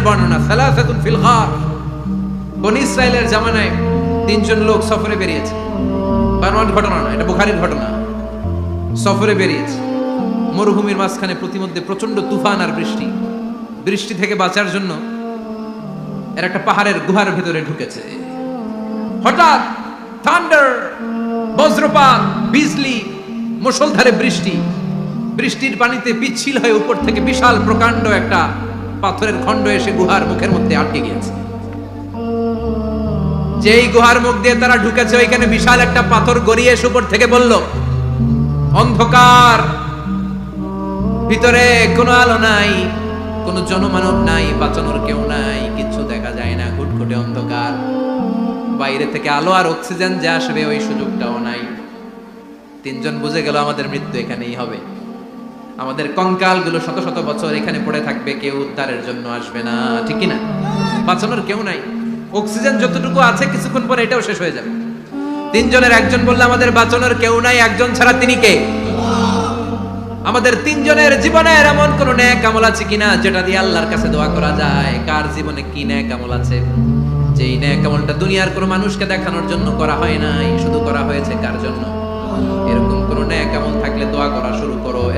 বর্ণনা ফিল গার। বনি ইসরায়েলের জামানায় তিনজন লোক সফরে বেরিয়েছে। ঘটনা না, এটা ঘটনা। সফরে বেরিয়েছে। মরুভূমির মাঝখানে প্রতিমধ্যে প্রচণ্ড তুফান আর বৃষ্টি। বৃষ্টি থেকে বাঁচার জন্য এর একটা পাহাড়ের গুহার ভেতরে ঢুকেছে। হঠাৎ থান্ডার, বজ্রপাত, বিজলি, মুষলধারে বৃষ্টি। বৃষ্টির পানিতে পিচ্ছিল হয়ে উপর থেকে বিশাল প্রকাণ্ড একটা পাথরের খণ্ড এসে গুহার মুখের মধ্যে আটকে গিয়েছে। যেই গুহার মুখ দিয়ে তারা ঢুকেছে, ওইখানে বিশাল একটা পাথর গড়িয়ে এসে উপর থেকে বলল, অন্ধকার, ভিতরে কোনো আলো নাই, কোনো জনমানব নাই, বাঁচানোর কেউ নাই কিছু দেখা যায় না, ঘুটঘুটে অন্ধকার। বাইরে থেকে আলো আর অক্সিজেন যে আসবে, ওই সুযোগটাও নাই। তিনজন বুঝে গেল আমাদের মৃত্যু এখানেই হবে। আমাদের কঙ্কালগুলো শত শত বছর এখানে পড়ে থাকবে, কেউ উদ্ধারের জন্য আসবে না। ঠিক কি না বাঁচানোর কেউ নাই। অক্সিজেন যতটুকু আছে, কিছুক্ষণ পরে এটাও শেষ হয়ে যাবে। তিনজনের একজন বললে, আমাদের বাঁচানোর কেউ নাই, একজন ছাড়া তিনি কে? আমাদের তিনজনের জীবনের এমন কোন ন্যাক আমল আছে কিনা, যেটা দিয়ে আল্লাহর কাছে দোয়া করা যায়? কার জীবনে কি ন্যাক আমল আছে? যেই ন্যাক আমলটা দুনিয়ার কোনো মানুষকে দেখানোর জন্য করা হয় নাই, শুধু করা হয়েছে কার জন্য? এরকম কোন ন্যাক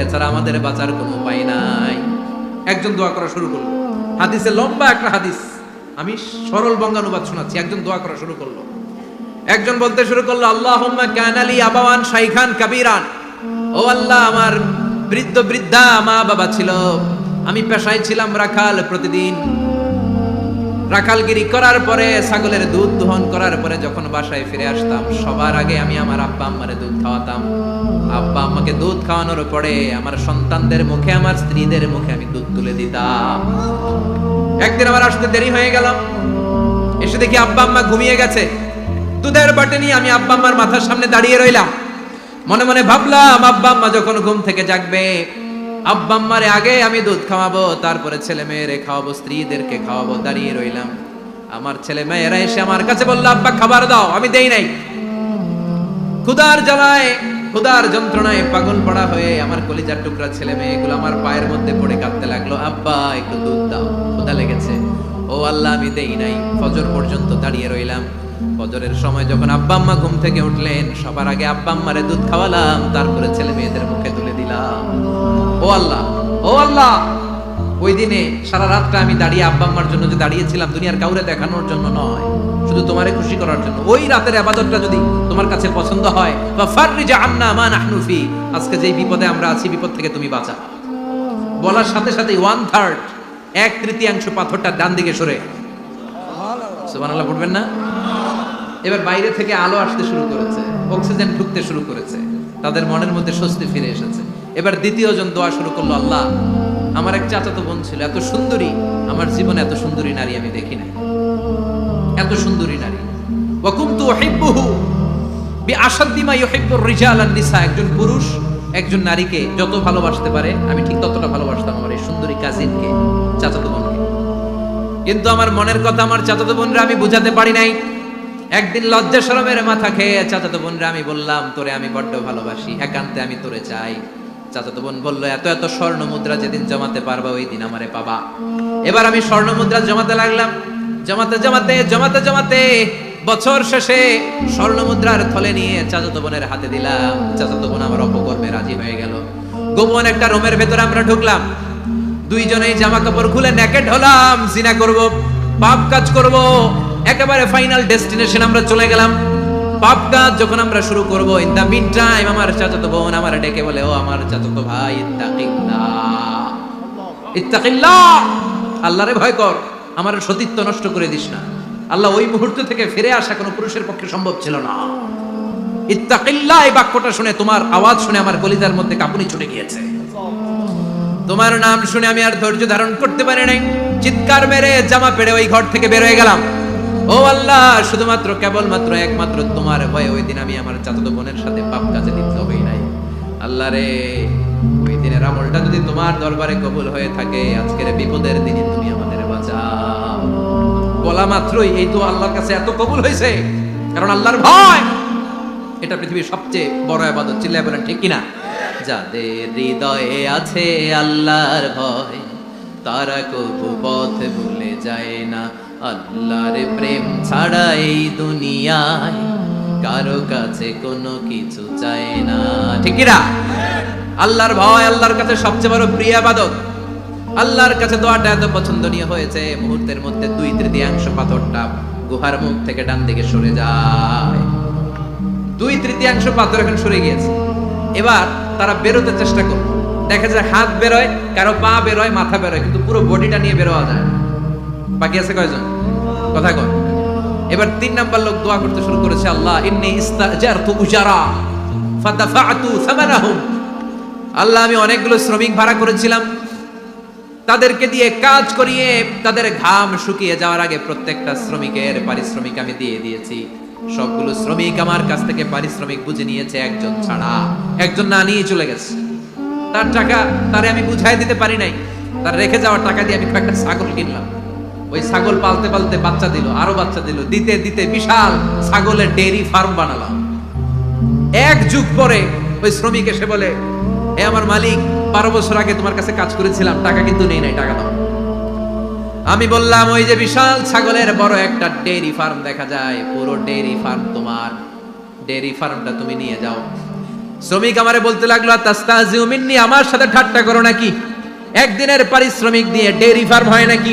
এছাড়া আমাদের বাঁচার কোনো উপায় নাই। একজন দোয়া করা শুরু করল। হাদিসে লম্বা একটা হাদিস। আমি সরল বঙ্গানুবাদ শোনাচ্ছি, একজন দোয়া করা শুরু করল। একজন বলতে শুরু করল আল্লাহ কানালি আবাওয়ান শাইখান কাবিরান। ও আল্লাহ, আমার বৃদ্ধ বৃদ্ধা মা বাবা ছিল। আমি পেশায় ছিলাম রাখাল প্রতিদিন। রাখালগিরি করার পরে, ছাগলের দুধ দহন করার পরে যখন বাসায় ফিরে আসতাম, সবার আগে আমি আমার আব্বা আম্মারে দুধ খাওয়াতাম। আব্বা আম্মাকে দুধ খাওয়ানোর পরে আমার সন্তানদের মুখে, আমার স্ত্রীদের মুখে আমি দুধ তুলে দিতাম। একদিন আমার আসতে দেরি হয়ে গেল। এসে দেখি আব্বা আম্মা ঘুমিয়ে গেছে। দুধের বাটে নিয়ে আমি আব্বা আম্মার মাথার সামনে দাঁড়িয়ে রইলাম। মনে মনে ভাবলাম, আব্বা আম্মা যখন ঘুম থেকে জাগবে আব্বা আম্মারে আগে আমি দুধ খাওয়াবো, তারপরে ছেলে মেয়েরে খাওয়াবো, স্ত্রীদেরকে খাওয়াবো, দাঁড়িয়ে রইলাম। আমার ছেলে মেয়েরা এসে আমার কাছে বলল, আব্বা, খাবার দাও, আমি দেই নাই। ক্ষুদার জ্বালায় ক্ষুদার যন্ত্রণায় পাগল পড়া হয়ে আমার কলিজার টুকরা ছেলে মেয়েগুলো আমার পায়ের মধ্যে পড়ে কাঁদতে লাগল। আব্বা, একটু দুধ দাও ক্ষুদা লেগেছে। ও আল্লাহ, আমি দেই নাই। ফজর পর্যন্ত দাঁড়িয়ে রইলাম। ফজরের সময় যখন আব্বা আম্মা ঘুম থেকে উঠলেন, সবার আগে আব্বা আম্মারে দুধ খাওয়ালাম, তারপরে ছেলে মেয়েদের মুখে তুলে দিলাম। ও আল্লাহ ও আল্লাহ। ওই দিনে সারা রাতটা আমি দাঁড়িয়ে আব্বা আম্মার জন্য যে দাঁড়িয়েছিলাম, দুনিয়ার কাউরে দেখানোর জন্য নয়, শুধু তোমারে খুশি করার জন্য। ওই রাতের আবাদতটা যদি তোমার কাছে পছন্দ হয় বা ফাররিজা আন্না মা নাহনু ফি, আজকে যেই বিপদে আমরা আছি, বিপদ থেকে তুমি বাঁচা। বলার সাথে সাথে ওয়ান থার্ড এক তৃতীয়াংশ পাথরটা ডান দিকে সরে। সুবহানাল্লাহ, পড়বেন না? এবার বাইরে থেকে আলো আসতে শুরু করেছে, অক্সিজেন ঢুকতে শুরু করেছে, তাদের মনের মধ্যে স্বস্তি ফিরে এসেছে। এবার দ্বিতীয় জন দোয়া শুরু করল, আল্লাহ, আমার এক চাচাতো বোন ছিল, এত সুন্দরী। আমার জীবনে এত সুন্দরী নারী আমি দেখি না এত সুন্দরী নারী। ওয়াকুমতু ইউহিব্বুর রিজাল আন নিসা একজন পুরুষ, একজন নারীকে যত ভালোবাসতে পারে, আমি ঠিক ততটা ভালোবাসতাম আমার এই সুন্দরী কাজিনকে চাচাতো বোনকে। কিন্তু আমার মনের কথা আমার চাচাতো বোনরা আমি বুঝাতে পারি নাই। একদিন লজ্জা শরমের মাথা খেয়ে চাচাতো বোনরা আমি বললাম, তোরে আমি বড্ড ভালোবাসি, একান্তে আমি তোরে চাই। চাচাতো বোন বলল, এত এত স্বর্ণ মুদ্রা যেদিন জমাতে পারবা, ওই দিন আমারে পাবা। এবার আমি স্বর্ণ মুদ্রা জমাতে লাগলাম। জমাতে জমাতে জমাতে জমাতে বছর শেষে স্বর্ণ মুদ্রার থলে নিয়ে চাচাতো বোনের হাতে দিলাম। চাচাতো বোন আমার অপকর্মে রাজি হয়ে গেল। গোপন একটা রুমের ভেতরে আমরা ঢুকলাম। দুইজনেই জামা কাপড় খুলে নেকেট হলাম। জিনা করব, পাপ কাজ করব। একেবারে ফাইনাল ডেস্টিনেশন আমরা চলে গেলাম। পাপ কাজ যখন আমরা শুরু করব ইন দা মিড টাইম আমার চাচাতো বোন আমার ডেকে বলে ও আমার চাচাতো ভাই ইত্তাকিল্লাহ। ইত্তাকিল্লাহ! আল্লাহরে ভয় কর আমার সতীত্ব নষ্ট করে দিস না। আল্লাহ ওই মুহূর্ত থেকে ফিরে আসা কোনো পুরুষের পক্ষে সম্ভব ছিল না। ইত্তাকিল্লাহ এই বাক্যটা শুনে তোমার আওয়াজ শুনে আমার কলিজার মধ্যে কাঁপুনি ছুটে গিয়েছে। তোমার নাম শুনে আমি আর ধৈর্য ধারণ করতে পারি নাই। চিৎকার মেরে জামা পেড়ে ওই ঘর থেকে বের হয়ে গেলাম। ও আল্লাহ, শুধুমাত্র কেবলমাত্র একমাত্র তোমার ভয়ে ওই দিন আমি আমার চাচাতো বোনের সাথে পাপ কাজে লিপ্ত হই নাই। আল্লাহ রে, ওই দিনের আমলটা যদি তোমার দরবারে কবুল হয়ে থাকে, আজকের বিপদের দিনে তুমি আমাদের বাঁচাও। বলা মাত্রই এই তো আল্লাহর কাছে এত কবুল হয়েছে, কারণ আল্লাহর ভয়, এটা পৃথিবীর সবচেয়ে বড় আবাদত। চিল্লায় বলেন, ঠিক কিনা? যাদের হৃদয়ে আছে আল্লাহর ভয়, তারা কবু পথ ভুলে যায় না। আল্লাহর প্রেম ছাড়া এই দুনিয়ায় কারও কাছে কোনো কিছু চায় না। ঠিক কিনা? আল্লাহর ভয় আল্লাহর কাছে সবচেয়ে বড় প্রিয় আল্লাহর কাছে দোয়াটা এত পছন্দনীয় হয়েছে, মুহূর্তের মধ্যে দুই তৃতীয়াংশ পাথরটা গুহার মুখ থেকে ডান দিকে সরে যায়। দুই তৃতীয়াংশ পাথর এখন সরে গিয়েছে। এবার তারা বেরোতে চেষ্টা করল। দেখা যায় হাত বেরোয়, কারও পা বেরোয়, মাথা বেরোয়, কিন্তু পুরো বডিটা নিয়ে বেরোয়া যায় না। বাকি আছে কয়জন? কথা কয়। এবার তিন নাম্বার লোক দোয়া করতে শুরু করেছে, আল্লাহ, ইন্নি ইস্তাজারতু উজারা ফাদাফাতু সামানাহুম। আল্লাহ, আমি অনেকগুলো শ্রমিক ভাড়া করেছিলাম। তাদেরকে দিয়ে কাজ করিয়ে তাদের ঘাম শুকিয়ে যাওয়ার আগে প্রত্যেকটা শ্রমিকের পারিশ্রমিক আমি দিয়ে দিয়েছি। সবগুলো শ্রমিক আমার কাছ থেকে পারিশ্রমিক বুঝে নিয়েছে, একজন ছাড়া। একজন না নিয়ে চলে গেছে। তার টাকা তারে আমি বুঝাই দিতে পারি নাই। তার রেখে যাওয়ার টাকা দিয়ে আমি কয়েকটা ছাগল কিনলাম। ওই ছাগল পালতে পালতে বাচ্চা দিল, আরও বাচ্চা দিল। দিতে দিতে বিশাল ছাগলের ডেয়ারি ফার্ম বানালাম। এক যুগ পরে ওই শ্রমিক এসে বলে হে আমার মালিক, বারো বছর আগে তোমার কাছে কাজ করেছিলাম, টাকা কিন্তু নেই নাই, টাকা দাও। আমি বললাম, ওই যে বিশাল ছাগলের বড় একটা ডেয়ারি ফার্ম দেখা যায়, পুরো ডেয়ারি ফার্ম তোমার। ডেয়ারি ফার্মটা তুমি নিয়ে যাও। শ্রমিক আমারে বলতে লাগল তাস্তাজিউ মিন্নি, আমার সাথে ঠাট্টা করো নাকি? একদিনের পারিশ্রমিক দিয়ে ডেয়ারি ফার্ম হয় নাকি?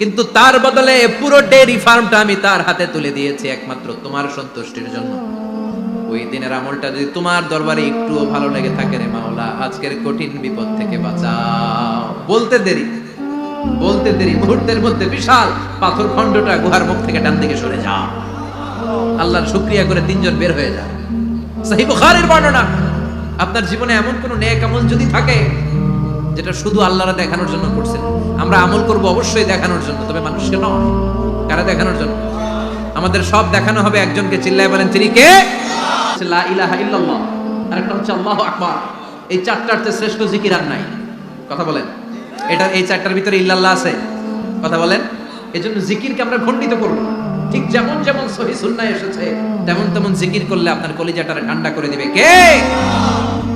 কিন্তু তার বদলে পুরো ডেয়ারি ফার্মটা আমি তার হাতে তুলে দিয়েছি একমাত্র তোমার সন্তুষ্টির জন্য। ওই দিনের আমলটা যদি তোমার দরবারে একটুও ভালো লেগে থাকে রে মাওলা, আজকের কঠিন বিপদ থেকে বাঁচাও। বলতে দেরি বলতে দেরি, মুহূর্তের মধ্যে বিশাল পাথর খণ্ডটা গুহার মুখ থেকে ডান দিকে সরে যাও আল্লাহর শুক্রিয়া করে তিনজন বের হয়ে যায় সহি বুখারীর বর্ণনা, আপনার জীবনে এমন কোন নেক আমল যদি থাকে যেটা শুধু আল্লাহরা দেখানোর জন্য করছেন আমরা আমল করব অবশ্যই দেখানোর জন্য, তবে মানুষকে নয়। কারা দেখানোর জন্য? আমাদের সব দেখানো হবে একজনকে, চিল্লায় বলেন, তিনি কে? লা ইলাহা ইল্লাল্লাহ। আর হচ্ছে আল্লাহু আকবার। এই চারটার চেয়ে শ্রেষ্ঠ জিকির আর নাই। কথা বলেন। এটা এই চারটার ভিতরে ইল্লাল্লাহ আছে। কথা বলেন। এজন্য জিকিরকে আমরা খণ্ডিত করব। ঠিক যেমন যেমন সহি সুন্নাহ এসেছে, তেমন তেমন জিকির করলে আপনার কলিজাটারে ঠান্ডা করে দিবে। কে?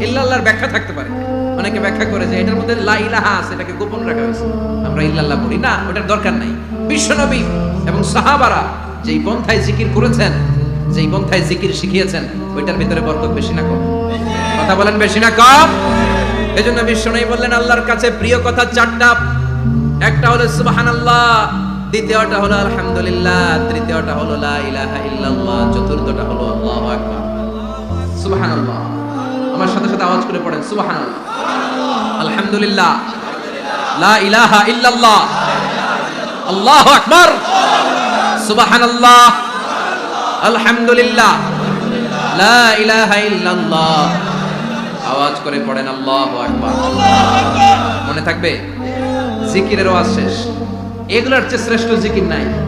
ইল্লাল্লাহর ব্যাখ্যা থাকতে পারে। অনেকে ব্যাখ্যা করেছে এটার মধ্যে লা ইলাহা আছে, এটাকে গোপন রাখা হয়েছে। আমরা ইল্লাল্লাহ বলি। না, ওটার দরকার নাই। বিশ্বনবী এবং সাহাবারা যেই পন্থায় জিকির করেছেন, যেই পন্থায় জিকির শিখিয়েছেন, ওইটার ভিতরে বরকত বেশি না কম। কথা বলেন বেশি না কম? এজন্য বিশ্বনবী বললেন, আল্লাহর কাছে প্রিয় কথা চারটা। একটা হলো সুবহানাল্লাহ, দ্বিতীয়টা হলো আলহামদুলিল্লাহ, তৃতীয়টা হলো লা ইলাহা ইল্লাল্লাহ, চতুর্থটা হলো আল্লাহু আকবার। সুবহানাল্লাহ। আমার সাথে সাথে আওয়াজ করে পড়েন, সুবহানাল্লাহ। আলহামদুলিল্লাহ। লা ইলাহা ইল্লাল্লাহ। আল্লাহু আকবার। সুবহানাল্লাহ। আলহামদুলিল্লাহ। লা ইলাহা ইল্লাল্লাহ। আওয়াজ করে পড়েন, আল্লাহু আকবার। মনে থাকবে? জিকিরের ওয়াজ শেষ। এগুলোর চেয়ে শ্রেষ্ঠ জিকির নাই।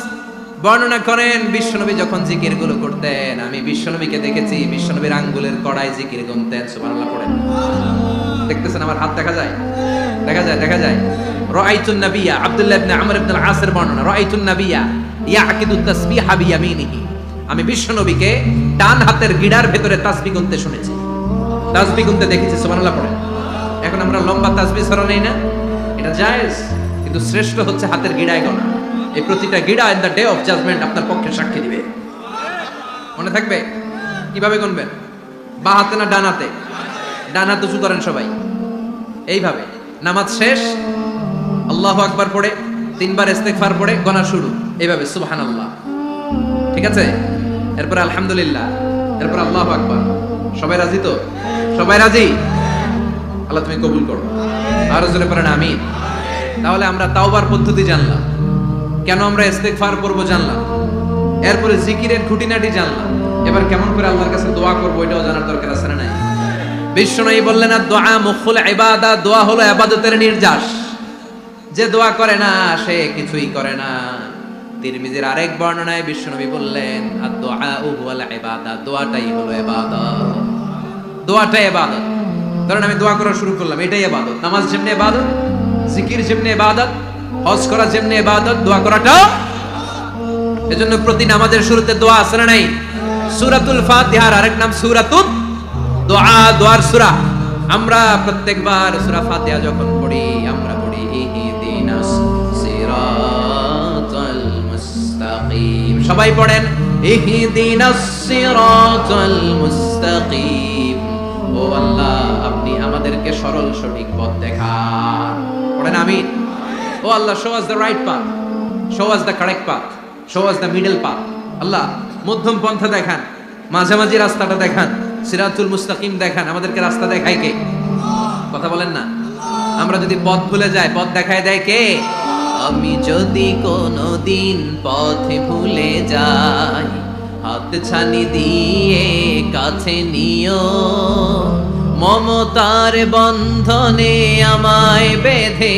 বর্ণনা করেন, বিশ্বনবী যখন জিকিরগুলো করতেন, আমি বিশ্বনবীকে দেখেছি, বিশ্বনবীর আঙ্গুলের কড়ায় জিকির গুনতেন, সুবহানাল্লাহ পড়েন। দেখতেছেন আমার হাত দেখা যায়? দেখা যায় দেখা যায়। রাআইতুন নাবিয়া, আব্দুল্লাহ ইবনে আমর ইবনুল আসের বর্ণনা, রাআইতুন নাবিয়া, ইয়াকিদু তাসবিহা বিয়ামিনিহি। আমি বিশ্বনবীকে ডান হাতের গিড়ার ভেতরে তাসবিহ গুনতে শুনেছি। তাসবিহ গুনতে দেখেছি, সুবহানাল্লাহ পড়েন। এখন আমরা লম্বা তাসবিহ সরা নেই না? এটা জায়েজ, কিন্তু শ্রেষ্ঠ হচ্ছে হাতের গিড়ায় গোনা। এই প্রতিটা গিড়া in the day of judgement আপনার পক্ষে সাক্ষী দিবে। মনে থাকবে? কীভাবে গুনবেন? বা হাতে না ডান হাতে? ডান হাতে উঁচু করেন সবাই। এইভাবে। নামাজ শেষ, আল্লাহ আকবার পড়ে, তিনবার ইস্তেগফার পড়ে গনা শুরু। এইভাবে, সুবহানাল্লাহ। ঠিক আছে? এরপর আলহামদুলিল্লাহ। এরপর আল্লাহ আকবার। সবাই রাজি তো? সবাই রাজি? আল্লাহ তুমি কবুল করো। আরও জোরে পড়েন আমিন। তাহলে আমরা তাওবার পদ্ধতি জানলাম। কেন আমরা ইস্তেগফার করব জানলাম। এরপরে জিকিরের খুঁটিনাটি জানলাম। এবার কেমন করে আল্লাহর কাছে দোয়া করব এটাও জানার দরকার আছে না নাই? বললেন আর দোয়া মুখুল ইবাদা, দোয়া হলো ইবাদতের নির্যাস। যে দোয়া করে না, সে কিছুই করে না। তিরমিজির আরেক বর্ণনায় বিশ্বনবী বললেন আর দোয়া হুয়াল ইবাদা, দোয়াটাই হলো ইবাদত দোয়াটাই ইবাদত। ধরেন আমি দোয়া করা শুরু করলাম, এটাই ইবাদত। নামাজ যেমনি ইবাদত, জিকির যেমনি ইবাদত হজ করা যেমনি ইবাদত, দোয়া করাটা। এজন্য প্রতিদিন আমাদের শুরুতে দোয়া আছে না নাই? সূরাতুল ফাতিহার আরেক নাম সূরাতুত দোয়া, দোয়ার সূরা। আমরা প্রত্যেকবার সূরা ফাতিহা যখন পড়ি, আমরা পড়ি, ইহদিনাস সিরাতাল মুস্তাকিম। সবাই পড়েন, ইহদিনাস সিরাতাল মুস্তাকিম। ও আল্লাহ, আপনি আমাদেরকে সরল সঠিক পথ দেখান। পড়েন আমিন। ও Allah show us the right path show us the correct path show us the middle path Allah মধ্যম পন্থা দেখান মাঝামাঝি রাস্তাটা দেখান, সিরাতুল মুস্তাকিম দেখান, আমাদেরকে রাস্তা দেখায় কে? কথা বলেন না? আমরা যদি পথ ভুলে যাই, পথ দেখায় দেয় কে? আমি যদি কোনো দিন পথে ভুলে যাই, হাত ছানি দিয়ে কাছে নিও, মমতার বন্ধনে আমায় বেঁধে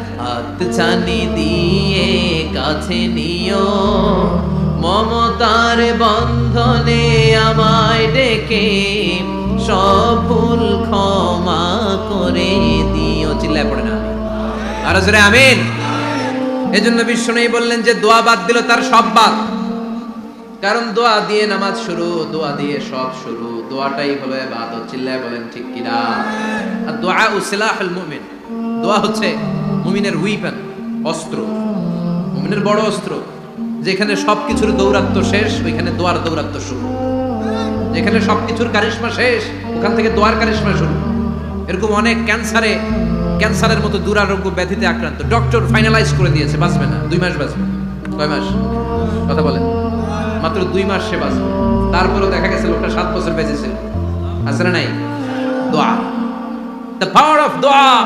হাত ছানি দিয়ে কাছে নিও। মমতার বন্ধনে আমায় ডেকে সব ভুল ক্ষমা করে দিও। চিল্লায় পড়ে না। আর জোরে আমিন। এজন্য বিশ্ব নেই বললেন যে দোয়া বাদ দিল তার সব বাদ। কারণ দোয়া দিয়ে নামাজ শুরু, দোয়া দিয়ে সব শুরু। দোয়াটাই হলো ইবাদত চিল্লায় বলেন ঠিক কিনা? আর দোয়া উসিলাহুল মুমিন। দোয়া হচ্ছে মুমিনের উইপেন অস্ত্র। মুমিনের বড় অস্ত্র, যেখানে সব কিছুর দৌরাত্ম শেষ, ওইখানে দোয়ার দৌরাত্ম শুরু। যেখানে সবকিছুর কারিশমা শেষ, ওখান থেকে দোয়ার কারিশমা শুরু। এরকম অনেক ক্যান্সারে, ক্যান্সারের মতো দুরারোগ্য ব্যাধিতে আক্রান্ত। ডক্টর ফাইনালাইজ করে দিয়েছে, বাঁচবে না। দুই মাস বাঁচবে। কয় মাস? কথা বলেন। মাত্র দুই মাস সে বাঁচবে। তারপরেও দেখা গেছে লোকটা সাত বছর বেঁচেছে। আছে না নাই? দোয়া। দ্য পাওয়ার অফ দোয়া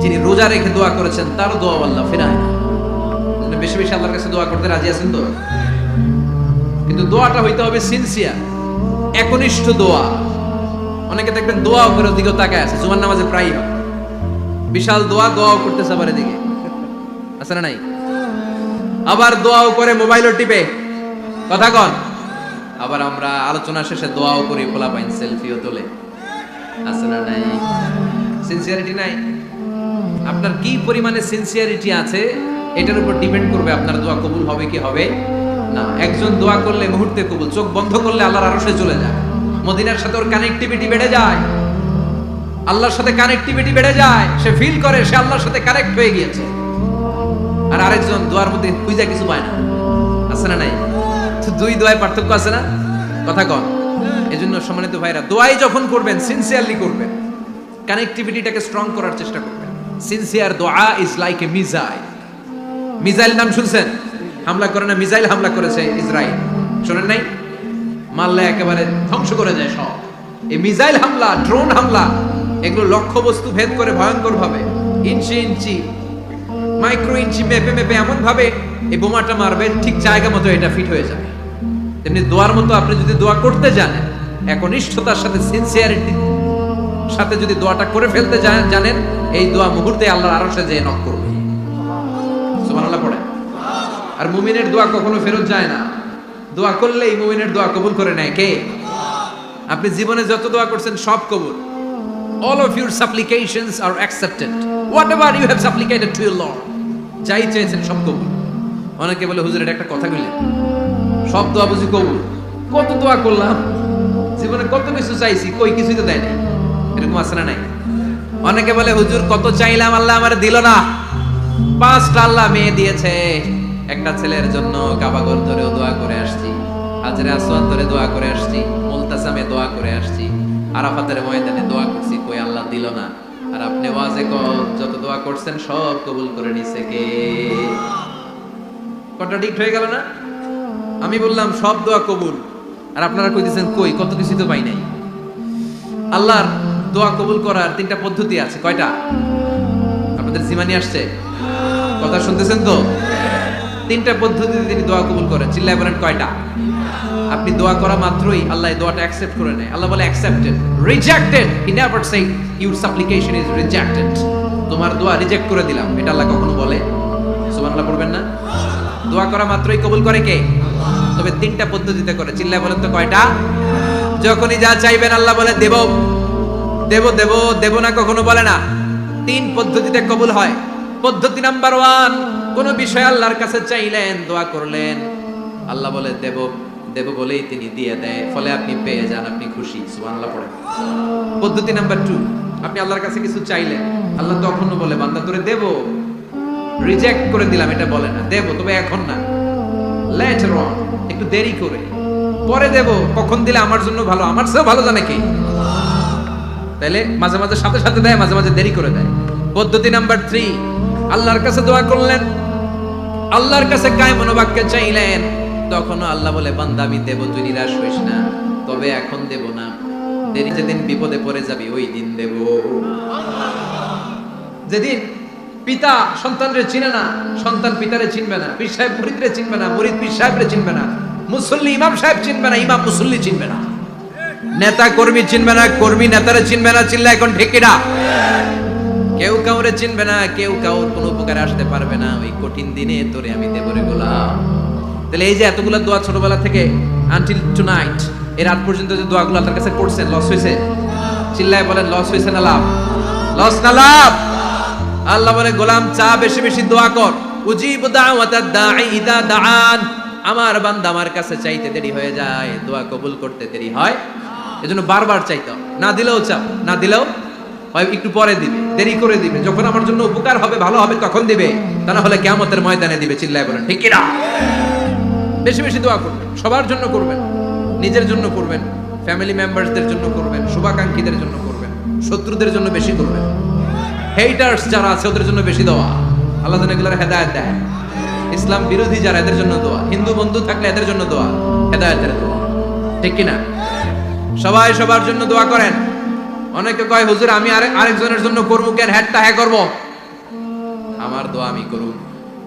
যিনি রোজা রেখে দোয়া করেছেন, তারও দোয়া আল্লাহ, ফেরায় না। বেশি বেশি আল্লাহর কাছে দোয়া করতে রাজি আছেন তো? কিন্তু দোয়াটা হইতে হবে সিনসিয়ার একনিষ্ঠ দোয়া। অনেকে দেখবেন দোয়াও করে ওদিকেও তাকায় আছে, জুমার নামাজে প্রায় হয়। বিশাল দোয়া, দোয়াও করতেছে আবার এদিকে। আছে না নাই? আবার দোয়াও করে মোবাইলও টিপে। কথা কন। আবার আমরা আলোচনা শেষে দোয়াও করি খোলা পাইন সেলফিও তোলে। আছে না নাই? সিনসিয়ারিটি নাই? আপনার কি পরিমাণে সিনসিয়ারিটি আছে, এটার উপর ডিপেন্ড করবে আপনার দোয়া কবুল হবে কি হবে না। একজন দোয়া করলে মুহূর্তে কবুল, চোখ বন্ধ করলে আল্লাহর আরশে চলে যায়। মদিনার সাথে ওর কানেক্টিভিটি বেড়ে যায়। আল্লাহর সাথে কানেক্টিভিটি বেড়ে যায়, সে ফিল করে, সে আল্লাহর সাথে কানেক্ট হয়ে গিয়েছে। আর আরেকজন দোয়ার মধ্যে খুঁজা কিছু পায় না। আছে না নাই? দুই দোয়ায় পার্থক্য আছে না? কথা কন। এজন্য সম্মানিত ভাইরা, দোয়াই যখন করবেন সিনসিয়ারলি করবেন। কানেক্টিভিটিটাকে স্ট্রং করার চেষ্টা করবেন। সিনসিয়ার দোয়া is like a missile missile নাম শুনছেন? হামলা করে না মিজাইল হামলা করেছে ইসরায়েল। শোনেন নাই? মারলে একেবারে ধ্বংস করে যায় সব। এই মিসাইল হামলা ড্রোন হামলা, এগুলো লক্ষ্য বস্তু ভেদ করে ভয়ঙ্কর ভাবে ইঞ্চি ইঞ্চি মাইক্রো ইঞ্চি মেপে মেপে এমন ভাবে এই বোমাটা মারবে, ঠিক জায়গা মতো এটা ফিট হয়ে যাবে। তেমনি দোয়ার মতো আপনি যদি দোয়া করতে জানেন, একনিষ্ঠতার সাথে সিনসিয়ারিটি সাথে যদি দোয়াটা করে ফেলতে জানেন, এই দোয়া মুহূর্তে আল্লাহর আরশে যেয়ে নক করবে। সুবহানাল্লাহ পড়ে আর মুমিনের দোয়া কখনো ফেরত যায় না। দোয়া করলেই মুমিনের দোয়া কবুল করে নেয় কে? আপনি জীবনে যত দোয়া করছেন সব কবুল। All of your supplications are accepted. Whatever you have supplicated to your lord, যাই চেয়েছেন সব কবুল। অনেকে বলে, হুজুর, এটা একটা কথা কইলেন। সব দোয়া বুঝি কবুল। কত দোয়া করলাম? জীবনে কত কিছু চাইছি, কই কিছুই তো দেয় নাই। এরকম আছে না নাই? অনেকে বলে, হুজুর, কত চাইলাম, আল্লাহ আমার দিল না। পাঁচটা আল্লাহ মেয়ে দিয়েছে। একটা ছেলের জন্য কাবাগর ধরেও দোয়া করে আসছি। হাজরে আসওয়াদ ধরে দোয়া করে আসছি। মুলতাসামে দোয়া করে আসছি। আরাফাতের ময়দানে দোয়া করছি, কই, আল্লাহ দিল না। আর আপনি ওয়াজে যত দোয়া করছেন, সব কবুল করে নিছে কে? কন্ট্রাডিক্ট হয়ে গেল না? আমি বললাম, সব দোয়া কবুল। আর আপনারা কইতেছেন, কই, কত কিছু তো পাই নাই। আল্লাহর দোয়া কবুল করার তিনটা পদ্ধতি আছে। কয়টা? আপনাদের জিমানি আসছে? কথা শুনতেছেন তো? তিনটা পদ্ধতিতে তিনি দোয়া কবুল করেন। চিল্লায় বলেন কয়টা? আপনি দোয়া করা মাত্রই আল্লাহ দোয়াটা অ্যাকসেপ্ট করে নেয়। আল্লাহ বলে accepted rejected he never say your supplication is rejected তোমার দোয়া রিজেক্ট করে দিলাম। এটা আল্লাহ কখনো বলে? সুবহানাল্লাহ পড়বেন না? দোয়া করা মাত্রই কবুল করে কে? তবে তিনটা পদ্ধতিতে করে। চিল্লায় বলেন তো কয়টা? যখনই যা চাইবেন আল্লাহ বলে দেব। দেব দেব দেব না কখনো বলে না। তিন পদ্ধতিতে কবুল হয়। পদ্ধতি নাম্বার ওয়ান, কোন বিষয় আল্লাহর কাছে চাইলেন, দোয়া করলেন। আল্লাহ বলে, দেব দেব বলেই তিনি দিয়ে দেয়। ফলে আপনি পেয়ে যান, আপনি খুশি। সুবহানাল্লাহ পড়ে। পদ্ধতি নাম্বার টু, আপনি আল্লাহর কাছে কিছু চাইলেন। আল্লাহ তখনও বলে, বান্দা তোরে দেব। রিজেক্ট করে দিলাম, এটা বলে না। দেব, তবে এখন না। লেটার অন একটু দেরি করে। পরে দেব, কখন দিলে আমার জন্য ভালো? আমার চেয়েও ভালো জানে কি? তাইলে মাঝে মাঝে সাথে সাথে দেয়, মাঝে মাঝে দেরি করে দেয়। পদ্ধতি নাম্বার থ্রি আল্লাহর কাছে দোয়া করলেন। আল্লাহর কাছে কায় মনোবাক্যে চাইলেন। তখনও আল্লাহ বলে, বান্দা, আমি দেব, তুই নিরাশ হইস না। তবে এখন দেব না। দেরি যেদিন বিপদে পড়ে যাবি, ওই দিন দেব। যেদিন পিতা সন্তানরে চিনে না, সন্তান পিতারে চিনবে না, পীর সাহেব মুরিদরে চিনবে না, মুরিদ পীর সাহেবরে চিনবে না, মুসল্লি ইমাম সাহেব চিনবে না, ইমাম মুসল্লি চিনবে না। নেতা কর্মী চিনবে না, কর্মী নেতারা চিনবে না চিনলে এখন ঠেকিরা কেউ কাউরে চিনবে না, কেউ কাউর কোনো উপকারে আসতে পারবে না। ওই কঠিন দিনে তোরে আমি দেবরে গোলাম। তাহলে এই যে এতগুলো দোয়া ছোটবেলা থেকে আনটিল টু নাইট এর রাত পর্যন্ত যে দোয়াগুলো তার কাছে করছেন লস হয়েছে? চিল্লায় বলেন লস হয়েছে না লাভ? লস না লাভ? আল্লাহ বলে, গোলাম, চা বেশি বেশি দোয়া কর। উজিব দাওয়াতাদ দাঈ ইদা দাআন। আমার বান্দা আমার কাছে চাইতে দেরি হয়ে যায়, দোয়া কবুল করতে দেরি হয় এজন্য বারবার চাইতে হবে। না দিলেও চাও, না দিলেও হয় একটু পরে দিবে, দেরি করে দিবে, যখন আমার জন্য উপকার হবে, ভালো হবে, তখন দিবে, তা না হলে কেমতের ময়দানে দিবে, চিল্লায় বলেন, ঠিক কিনা বেশি বেশি দোয়া করবেন, সবার জন্য করবেন, নিজের জন্য করবেন ফ্যামিলি মেম্বারসদের জন্য করবেন, শুভাকাঙ্ক্ষীদের জন্য করবেন, শত্রুদের জন্য বেশি করবেন হেইটার্স যারা আছে, ওদের জন্য বেশি দোয়া, আল্লাহ যেন এগুলোর হেদায়ত দেয়, ইসলাম বিরোধী যারা, এদের জন্য দোয়া, হিন্দু বন্ধু থাকলে এদের জন্য দোয়া, হেদায়তের দোয়া, ঠিক কিনা সবাই সবার জন্য দোয়া করেন। অনেকে কয়, হুজুর, আমি আরে- আরেকজনের জন্য করব কেন হ্যাটটা হ্যাঁ করব? আমার দোয়া আমি করুম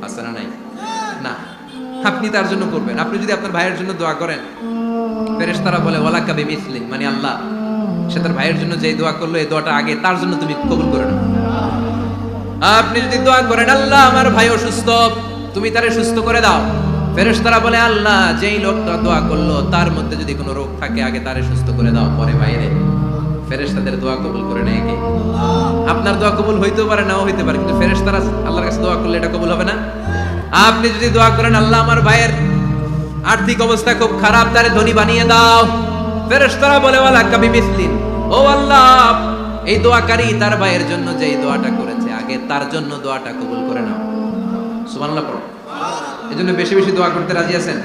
আছে নাই? না। আপনি তার জন্য করবেন। আপনি যদি আপনার ভাইয়ের জন্য দোয়া করেন, ফেরেশতারা বলে ওয়ালা কাবি মিসলিম মানে আল্লাহ। সে তার ভাইয়ের জন্য যেই দোয়া করল, এই দোয়াটা আগে তার জন্য তুমি কবুল করে নাও। আপনি যদি দোয়া করেন, আল্লাহ, আমার ভাই অসুস্থ, তুমি তারে সুস্থ করে দাও। ফেরেশতারা বলে, আল্লাহ, যেই লোকটা দোয়া করল, তার মধ্যে যদি কোনো রোগ থাকে, আগে তারে সুস্থ করে দাও, পরে বাইরে। ফেরেশতাদের দোয়া কবুল করে নেয় কে? আপনার দোয়া কবুল হইতেও পারে, নাও হইতে পারে, কিন্তু ফেরেশতারা আল্লাহর কাছে দোয়া করলে এটা কবুল হবে না। আপনি যদি দোয়া করেন, আল্লাহ, আমার ভাইয়ের আর্থিক অবস্থা খুব খারাপ, তারে ধনী বানিয়ে দাও। ফেরেশতারা বলে, ওয়ালা কাবি মিসলিন। ও আল্লাহ, এই দোয়াকারী তার ভাইয়ের জন্য যে দোয়াটা করেছে, আগে তার জন্য দোয়াটা কবুল করে নাও। সুবহানাল্লাহ, পড়ো। এজন্য বেশি বেশি দোয়া করতে রাজি আছেন?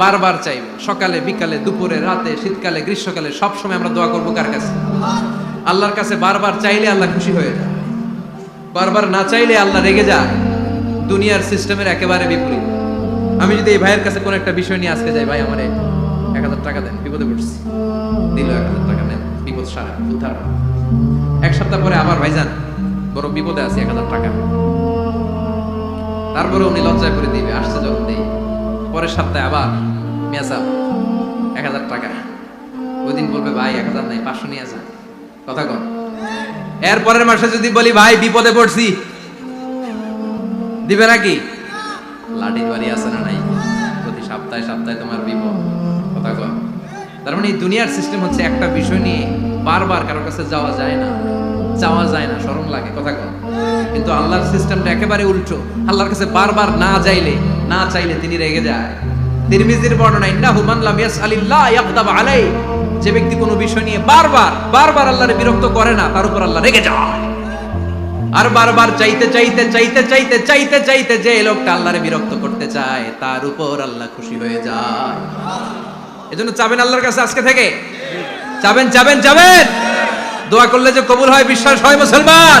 বারবার চাইবে, সকালে, বিকালে, দুপুরে, রাতে, শীতকালে, গ্রীষ্মকালে সব সময় আমরা দোয়া করব কার কাছে? আল্লাহর কাছে বারবার চাইলে আল্লাহ খুশি হয়ে যায়। বারবার না চাইলে আল্লাহ রেগে যায়। দুনিয়ার সিস্টেমের একেবারে বিপরীত। আমি যদি এই ভাইয়ের কাছে কোনো একটা বিষয় নিয়ে আজকে যাই, ভাই, আমার এক হাজার টাকা দেন, বিপদে পড়ছি। দিল এক হাজার টাকা নেন, বিপদ সারা, উদ্ধার। এক সপ্তাহ পরে আবার ভাইজান, বড় বিপদে আছে, এক হাজার টাকা। তারপরে উনি লজ্জায় করে দিবে, আসছে যখন দেই। পরের সপ্তাহে আবার মেয়াসা এক হাজার টাকা। ওই দিন বলবে, ভাই, এক হাজার নাই, পাঁচশো নিয়ে যান কথা কন। এর পরের মাসে যদি বলি, ভাই, বিপদে পড়ছি। দিবে নাকি? লাঠি বাড়ি আছে না নাই? প্রতি সপ্তাহে সপ্তাহে তোমার বিপদ। কথা কন। তার মানে এই দুনিয়ার সিস্টেম হচ্ছে একটা বিষয় নিয়ে বারবার কারোর কাছে যাওয়া যায় না। যাওয়া যায় না, শরম লাগে। কথা কন। কিন্তু আল্লাহর সিস্টেমটা একেবারে উল্টো। আল্লাহর কাছে বারবার না যাইলে, না চাইলে তিনি রেগে যায়। তিরমিজির বর্ণনা, ইন্নাহু মান লাম ইয়াসআলিল্লাহ ইয়াগদাব আলাই। যে ব্যক্তি কোনো বিষয় নিয়ে বারবার বারবার আল্লাহর বিরক্ত করে না, তার উপর আল্লাহ রেগে যায়। আর বারবার চাইতে চাইতে চাইতে চাইতে চাইতে চাইতে যে লোকটা আল্লাহরে বিরক্ত করতে চায়, তার উপর আল্লাহ খুশি হয়ে যায়। এজন্য চাবেন আল্লাহর কাছে আজকে থেকে? চাবেন চাবেন চাবেন। দোয়া করলে যে কবুল হয়, বিশ্বাস হয় মুসলমান।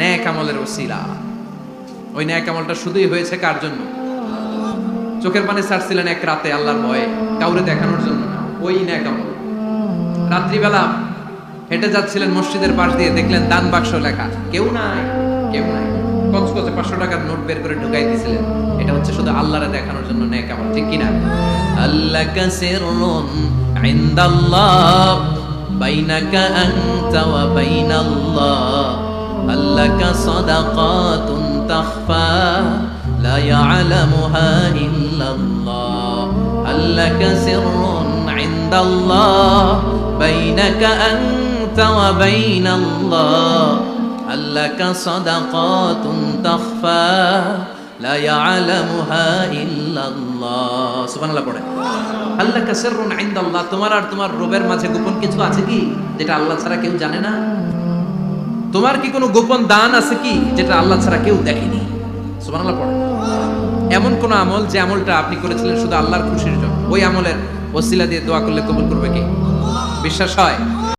ন্যাক আমলের ওসিলা। ওই ন্যাক আমলটা শুধুই হয়েছে কার জন্য? চোখের পানি ছাড়ছিলেন এক রাতে আল্লাহর ভয়ে, কাউরে দেখানোর জন্য না, ওই ন্যাক আমল রাত্রিবেলা হেঁটে যাচ্ছিলেন মসজিদের পাশ দিয়ে, দেখলেন দান বাক্স লেখা, কেউ নাই কেউ নাই। কচকচে পাঁচশো টাকার নোট বের করে ঢুকাই দিয়েছিলেন এটা হচ্ছে শুধু আল্লাহরে দেখানোর জন্য ন্যাক আমল ঠিক কিনা? আল্লাহ কাসিরুন هل صدقات تخفى لا يعلمها إلا الله هل لك سر عند الله بينك أنت وبين الله هل لك صدقات تخفى لا يعلمها إلا الله سبحان الله পড়ে هل لك سر عند الله তোমার আর তোমার রবের মাঝে গোপন কিছু আছে কি যেটা আল্লাহ ছাড়া কেউ জানে না তোমার কি কোনো গোপন দান আছে কি যেটা আল্লাহ ছাড়া কেউ দেখেনি? পড়ে। এমন কোন আমল যে আমলটা আপনি করেছিলেন শুধু আল্লাহর খুশির জন্য? ওই আমলের ওসিলা দিয়ে দোয়া করলে কবুল করবে কি? বিশ্বাস হয়?